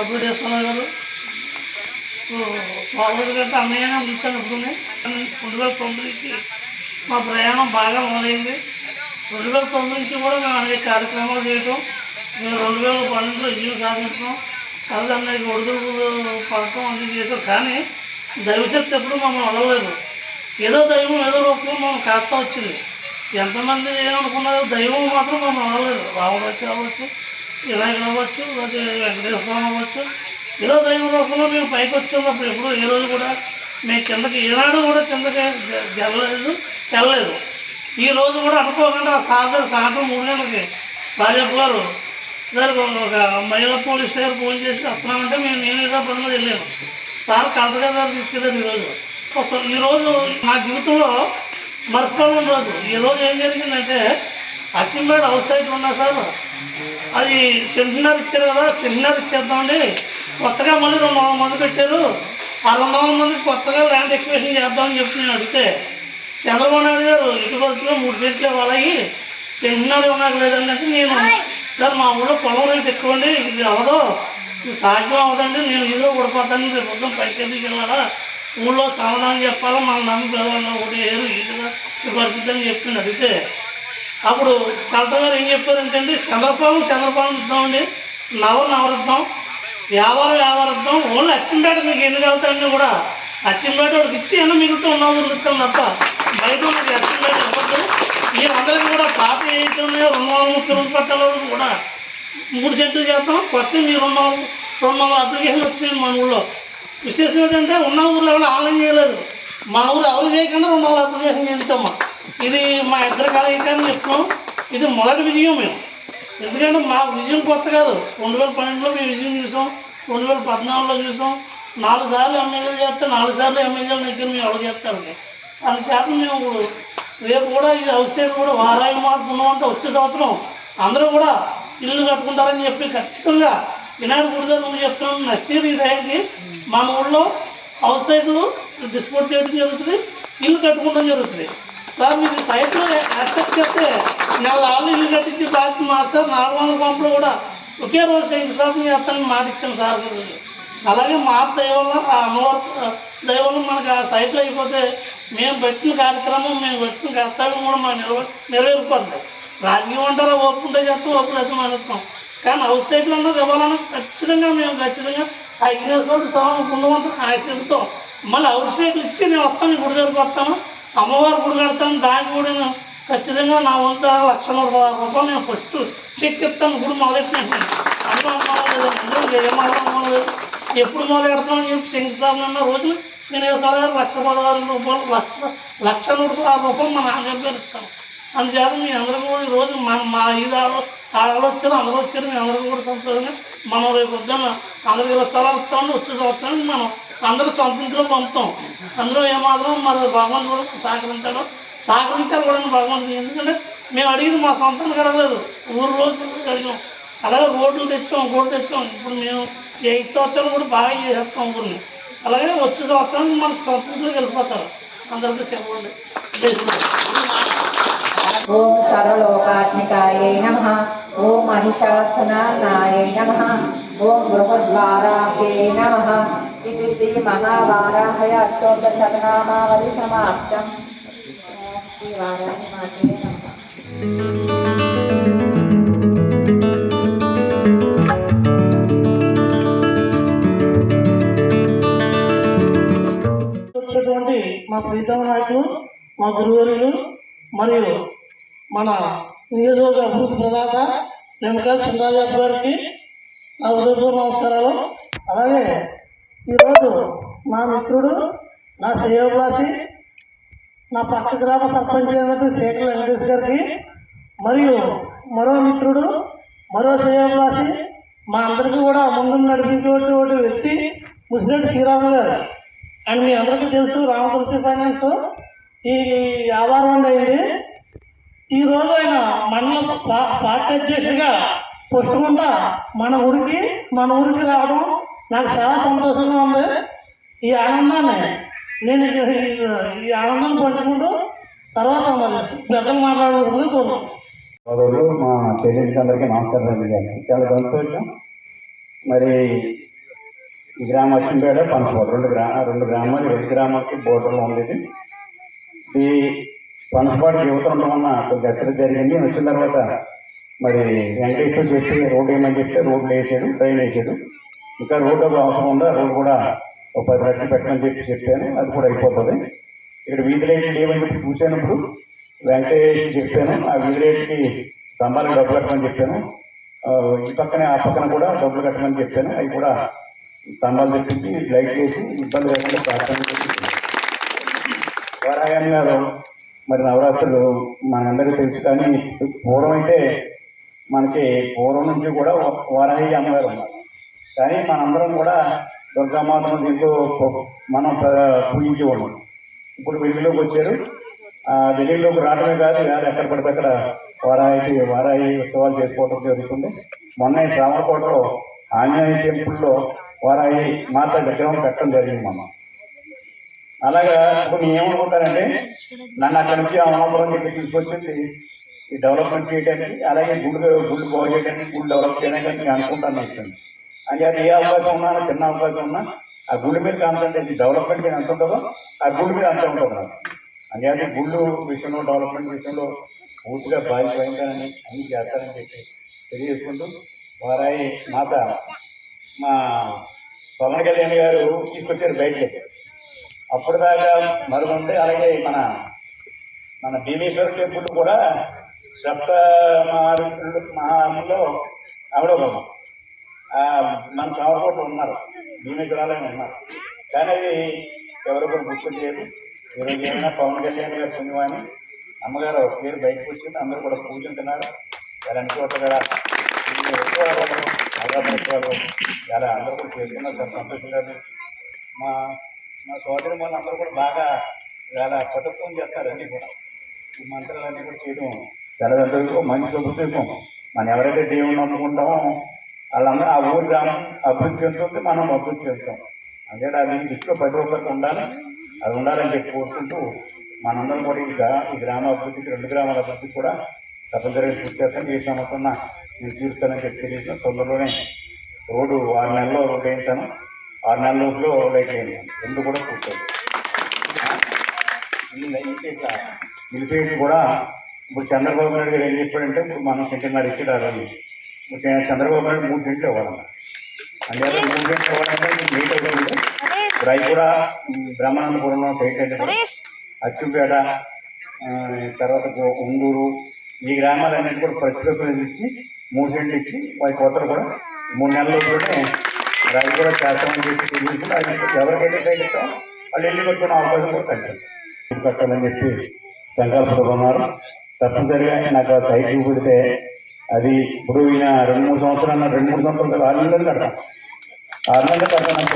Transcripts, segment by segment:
Submit చేసుకున్నారు కదా? స్వాగతం గట్ట అన్నయ్యనే అందుతాను అనుకున్నాయి రెండు వేల తొమ్మిది నుంచి మా ప్రయాణం బాగా మొదలైంది. రెండు వేల తొమ్మిది నుంచి కూడా మేము అనేక కార్యక్రమాలు చేయటం మేము రెండు వేల పన్నెండులో జీవి సాధించడం తర్వాత అన్నయ్య ఒడిదుడుకులు పడటం అన్ని చేసాం కానీ దైవశక్తి ఎప్పుడు మమ్మల్ని అడగలేదు. ఏదో దైవం ఏదో రూపంలో మనం కాస్తా వచ్చింది. ఎంతమంది ఏమనుకున్నారో దైవం మాత్రం మనం అడగలేదు. రావడం కావచ్చు వినాయకుడు అవ్వచ్చు లేకపోతే వెంకటేశ్వర స్వామి అవ్వచ్చు ఏదో దైవ రూపంలో మేము పైకి వచ్చేటప్పుడు ఎప్పుడు ఏ రోజు కూడా మేము కిందకి ఏనాడు కూడా కిందకి జరలేదు తెల్లలేదు. ఈ రోజు కూడా అనుకోకుండా ఆ సాయంత్రం సాయంత్రం మూడు గంటలకి రాజప్ప గారు గారు ఒక మహిళా పోలీస్ దగ్గర ఫోన్ చేసి వస్తున్నామంటే మేము నేను ఏదో పని మీద వెళ్ళాను సార్ కలెక్టర్ గారు తీసుకెళ్ళారు ఈరోజు అసలు ఈరోజు నా జీవితంలో మర్చిపోవడం రోజు ఈరోజు ఏం జరిగిందంటే అచ్చిమేడ హౌస్ సైట్ ఉన్నా సార్ అది సెమినార్ ఇచ్చారు కదా సెమినార్ ఇచ్చేద్దామండి. కొత్తగా మళ్ళీ రెండు వందల మంది పెట్టారు ఆ రెండు వందల మందికి కొత్తగా ల్యాండ్ ఎక్విషన్ చేద్దామని చెప్పి నేను అడిగితే చంద్రబాబు నాయుడు గారు ఇటుకొచ్చిలో మూడు సెంట్లు ఇవ్వాలి సెమినార్ ఇవ్వడానికి లేదండి అంటే నేను సార్ మా ఊళ్ళో పొలం రేటు ఎక్కువండి ఇది అవ్వదు ఇది సాధ్యం అవ్వదండి నేను ఇదిలో పడిపోతాను రేపు పొద్దున్న పంచాయతీకి వెళ్ళాలా? ఊళ్ళో సమాధానం చెప్పాలా? మనం నమ్మి పిల్లలు ఒకటి ఏరు ఈజీగా పరిస్థితి అని చెప్పి అడిగితే అప్పుడు కలెక్టర్ గారు ఏం చెప్పారంటే అండి చంద్రపాలెం చంద్రపాలెం ఇద్దామండి నవరు నవరిద్దాం వ్యాపారం వ్యాపారిద్దాం ఓన్లీ అచ్చింపేట మీకు ఎన్ని వెళ్తాయండి కూడా? అచ్చింపేట వాడికి ఇచ్చి అయినా మిగులుతూ ఉన్న ఊరికి ఇస్తాం తప్ప. బయట వాళ్ళకి అచ్చింపేట ఇవ్వద్దు. ఈ అందరికీ కూడా పాత ఏదైతే ఉన్నాయో రెండు వందల ముప్పై రెండు పట్టాల వరకు కూడా మూడు సెంట్లు చేస్తాం కొత్త మీ రెండు వందలు రెండు వందల అప్లికేషన్లు వచ్చినాయి మన ఊళ్ళో. విశేషం ఏంటంటే ఉన్న ఊళ్ళో ఎవరు ఆన్లైన్ చేయలేదు. మన ఊరు ఎవరు చేయకుండా రెండు వందల అప్లికేషన్ చేస్తామా ఇది మా ఇద్దరు కలయికాన్ని చెప్తున్నాం ఇది మొదటి విజయం మేము. ఎందుకంటే మా విజయం కొత్త కాదు. రెండు వేల పన్నెండులో మేము విజయం చూసాం. రెండు వేల పద్నాలుగులో చూసాం. నాలుగు సార్లు ఎమ్మెల్యేలు చేస్తే నాలుగు సార్లు ఎమ్మెల్యేల దగ్గర మేము ఎవరు చేస్తామండి అందుచేత మేము ఇప్పుడు రేపు కూడా ఇది హౌస్ సైడ్ కూడా వారాయి మార్పు ఉన్నామంటే వచ్చే సంవత్సరం అందరూ కూడా ఇల్లు కట్టుకుంటారని చెప్పి ఖచ్చితంగా వినాయక గుడి దగ్గర నువ్వు నెక్స్ట్ ఇయర్ ఈ టైంకి మన ఊళ్ళో హౌస్ సైడ్లు డిస్పోర్ట్ చేయడం జరుగుతుంది. ఇల్లు కట్టుకోవడం జరుగుతుంది. సార్ మీరు సైట్లో యాక్సెప్ట్ చేస్తే నెల ఆళ్ళు ఇల్లు కట్టించి బాధ్యత మా సార్ నాలుగు వందల పంపులు కూడా ఒకే రోజు చేయండి సార్ మీ చేస్తానని మాట ఇచ్చాను సార్. అలాగే మా దైవం ఆ అమ్మవారి దైవంలో మనకు ఆ సైట్లో అయిపోతే మేము పెట్టిన కార్యక్రమం మేము పెట్టిన కర్తవ్యం కూడా మనం నెరవే నెరవేరిపోతుంది రాజకీయం అంటారా ఒప్పుకుంటే చేస్తాం ఒప్పులైతే మనిస్తాం కానీ హౌస్ సైట్లో అంటే ఇవ్వాలన్నా ఖచ్చితంగా మేము ఖచ్చితంగా ఆ ఇగ్నేస్ రోడ్డు సభకు ఉండమంటే ఆశిస్తాం. మళ్ళీ హౌస్ సైట్లు ఇచ్చి నేను వస్తాను గుడి దగ్గరకు వస్తాను. అమ్మవారి గుడి కడతాను దాని కూడా నేను ఖచ్చితంగా నా వంత లక్ష నలభై ఆరు రూపాయలు నేను ఫస్ట్ చెక్ ఇస్తాను గుడి మొదలెట్టినాను అందులో ఎప్పుడు మొదలు పెడతామని చెప్పి శంకుస్థాపన అన్న రోజున నేను వేసాను లక్ష పదహారు రూపాయలు లక్ష లక్ష నూట పదహారు రూపాయలు మా నాన్నగారి పేరు ఇస్తాను. అందుచేత మీ అందరూ కూడా ఈరోజు రోజు మన మా ఐదు ఆరు వచ్చారు అందరూ వచ్చారు మీ అందరూ కూడా సంతోషంగా మనం రేపు పొద్దున్న అందరికి ఇలా స్థలాలు ఇస్తామని వచ్చే సంవత్సరానికి మనం అందరూ సొంత ఇంట్లో పంపుతాం అందులో ఏమాత్రం మరి భగవంతుడు కూడా సహకరించాడు సహకరించాలి కూడా భగవంతుడు ఎందుకంటే మేము అడిగింది మా సొంతానికి కడగలేదు ఊరు రోజు అడిగాం. అలాగే రోడ్లు తెచ్చాం రోడ్లు తెచ్చాం. ఇప్పుడు మేము ఏ ఐదు సంవత్సరాలు కూడా బాగా చేసేస్తాం ఊరిని. అలాగే వచ్చే సంవత్సరం మన సొంత ఇంట్లోకి వెళ్ళిపోతారు. అందరికీ చెప్పండి ఓం సర్వలోకాత్మికాయై నమ. ఓం మహిషాసనాయ నమ. ఓం బృహద్వారాహ్యై నమ. ఇది శ్రీ మహావారాహయ అష్టోత్తరశతనామావళి సమాప్తం శ్రీ వారాహి మాతే మా ప్రీతమ నాయకులు మా గురువులు మరియు మన నియోజకవర్గ అభివృద్ధి ప్రదాత నిమ్మకాయ సుందరాజు గారికి నా ఉదయపూర్ నమస్కారాలు. అలాగే ఈరోజు నా మిత్రుడు నా శ్రేయోభిలాషి నా పక్క గ్రామ సర్పంచ్ అయినటువంటి శేఖర్ వెంకటేష్ గారికి మరియు మరో మిత్రుడు మరో శ్రేయోభిలాషి మా అందరికీ కూడా ముందు నడిపించేటువంటి వ్యక్తి ముసిరెడ్డి శ్రీరాము గారు. అండ్ మీ అందరికీ తెలుసు రామకృష్ణ ఫైనాన్స్. ఈ వ్యాపారం అయింది. ఈ రోజు ఆయన మండల పా- పార్టీ అధ్యక్షుడిగా పుస్తకుండా మన ఊరికి మన ఊరికి రావడం నాకు చాలా సంతోషంగా ఉంది. ఈ ఆనందాన్ని నేను ఈ- ఆనందం పంచుకుంటూ తర్వాత పెద్దలు మాట్లాడుతుంది కోరుకుంటున్నాను. మా పేరెంట్స్ అందరికీ నమస్కారం గారు చాలా సంతోషం. మరి ఈ గ్రామం అచ్చింపేట పనసపాడు రెండు గ్రా రెండు గ్రామాలు ఈ రెండు గ్రామాలకి బోర్డర్లో ఉండేది. ఈ పనసపాడు యువత ఉండడం దసరా కొంచెం జరిగింది. వచ్చిన తర్వాత మరి వెంకటేశ్వర చేసి రోడ్డు ఏమని చెప్తే రోడ్లు వేసాడు ట్రైన్ వేసాడు. ఇంకా రోడ్డు అవసరం ఉందా రోడ్డు కూడా ఒక పది లక్షలు పెట్టమని చెప్పి చెప్పాను అది కూడా అయిపోతుంది. ఇక్కడ వీధి లైట్లు లేవని చెప్పి చూసినప్పుడు వెంకటేష్ చెప్పాను ఆ వీధి లైట్కి స్తంభాలకు డబ్బులు కట్టమని చెప్పాను. ఈ పక్కనే ఆ పక్కన కూడా డబ్బులు కట్టమని చెప్పాను. అవి కూడా స్తంభాలు తెప్పించి లైట్ చేసి ఇబ్బంది లేకుండా ప్రార్థన చేసి వారాయణ గారు మరి నవరాత్రులు మనందరికీ తెలుసు కానీ పూర్వం అయితే మనకి పూర్వం నుంచి కూడా వారాహి అమ్మగారు ఉన్నారు. కానీ మనందరం కూడా దుర్గామాతను దీంతో మనం పూజించేవాళ్ళం. ఇప్పుడు వెలుగులోకి వచ్చారు. ఆ వెలుగులోకి రావడమే కాదు కాదు ఎక్కడ పడితే అక్కడ వారాయి వారాయి ఉత్సవాలు చేసుకోవడం జరుగుతుంది. మొన్న ఈ శ్రావణకోటలో ఆంజనేయ టెంపుల్లో వారాయి మాత విగ్రహం పెట్టడం జరిగింది మనం అలాగా ఇప్పుడు ఏమనుకుంటారంటే నన్ను అక్కడి నుంచి అమలాపురం దగ్గర తీసుకొచ్చింది ఈ డెవలప్మెంట్ చేయడానికి అలాగే గుళ్ళు గుళ్ళు బాగు చేయడానికి గుళ్ళు డెవలప్ చేయడానికి నేను అనుకుంటాను వచ్చింది అంటే అది ఏ అవకాశం ఉన్నా చిన్న అవకాశం ఉన్నా ఆ గుడి మీద కాన్సన్ట్రేషన్ డెవలప్మెంట్ మీద ఎంత ఉంటుందో ఆ గుడి మీద అంత ఉంటుంది నాకు అంటే గుళ్ళు విషయంలో డెవలప్మెంట్ విషయంలో పూర్తిగా బాధ్యతని అన్ని చేస్తారని చెప్పి తెలియజేసుకుంటూ వారాయి మాత మా పవన్ కళ్యాణ్ గారు తీసుకొచ్చారు బయటకి. అప్పుడు దాకా మరుగుంది అలాగే మన మన భీమేశ్వర టెంపుల్ కూడా సప్త మహావిష్ణుడు మహాములో ఆవిడ మన సామర్కోట ఉన్నారు. భీమేశ్వరాలయం ఉన్నారు. కానీ అది ఎవరు కూడా గుర్తు చేయరు. ఈరోజు ఏమైనా పవన్ కళ్యాణ్ గారు పుణ్యమాని అమ్మగారు ఒక పేరు బయటకు వచ్చింది. అందరూ కూడా పూజంటున్నారు ఇలాంటి చోట్ల కూడా ఇన్ని చాలా అందరూ కూడా చేసుకున్నారు. చాలా సంతోషంగా మా మా సోదరి వాళ్ళందరూ కూడా బాగా చాలా పటుత్వం చేస్తారు అన్నీ కూడా. ఈ మంత్రాలన్నీ కూడా చేయడం చాలా మంచి శుభసూచకం మనం ఎవరైతే దేవుణ్ణి నమ్ముకుంటామో వాళ్ళందరూ ఆ ఊరు గ్రామం అభివృద్ధి చెందుతుంది మనం అభివృద్ధి చెందుతాం. అందుకే అది దృష్టిలో ప్రతి ఒక్కరికి ఉండాలి. అది ఉండాలని చెప్పి కోరుకుంటూ మనందరం కూడా ఈ ఈ గ్రామ అభివృద్ధికి రెండు గ్రామాల అభివృద్ధికి కూడా తప్పనిసరిగా పూర్తి చేస్తాం. ఏ సమస్య ఉన్నా నేను తీరుస్తానని చెప్పి తెలియజేసిన తొందరలోనే రోడ్డు ఆరు నెలల్లో రోడ్డు వేయించాను. ఆరు నెలల లోపల లైట్ వేయించాను రెండు కూడా పూర్తయింది ఈ నిలిపేది కూడా ఇప్పుడు చంద్రబాబు నాయుడు గారు ఏం చెప్పాడంటే ఇప్పుడు మనం సెంటున్నర ఇచ్చి రావాలి. ఇప్పుడు చంద్రబాబు నాయుడు మూడు గంటలు ఇవ్వాలన్న. అంటే మూడు గంటలు ఇవ్వాలంటే లేట్ అవుతుంది కూడా ఉమ్, బ్రహ్మానందపురంలో సైట్ అంటే అచ్చుపేట ఆ, తర్వాత ఉండూరు ఈ గ్రామాలన్నింటి కూడా ప్రత్యేకతలు ఇచ్చి మూడు సెంట్లు ఇచ్చి వారి కోతలు కూడా మూడు నెలల లోపలనే రైతు కూడా చేస్తామని చెప్పి తెలియజేసి అది ఎవరికైతే ఇస్తామో వాళ్ళు ఇల్లు కట్టుకునే అవకాశం కూడా కట్టారు ఇల్లు కట్టాలని చెప్పి సంకల్పంతో ఉన్నారు తప్పనిసరిగా నాకు ఆ సైట్ చూపెడితే అది ఇప్పుడు ఈయన రెండు మూడు సంవత్సరాలు రెండు మూడు సంవత్సరాలు ఆరు నెలలు కడతాం. ఆరు నెలలు కడతాం. నాకు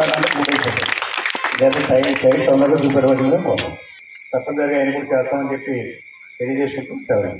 ఆరు నెలలు పూర్తయిపోతుంది లేదా సైడ్ సైట్ తొందరగా చూపెట్టవలసిందే పోతాం తప్పనిసరిగా ఆయన కూడా చేస్తామని చెప్పి తెలియజేసుకుంటూ సెలవు.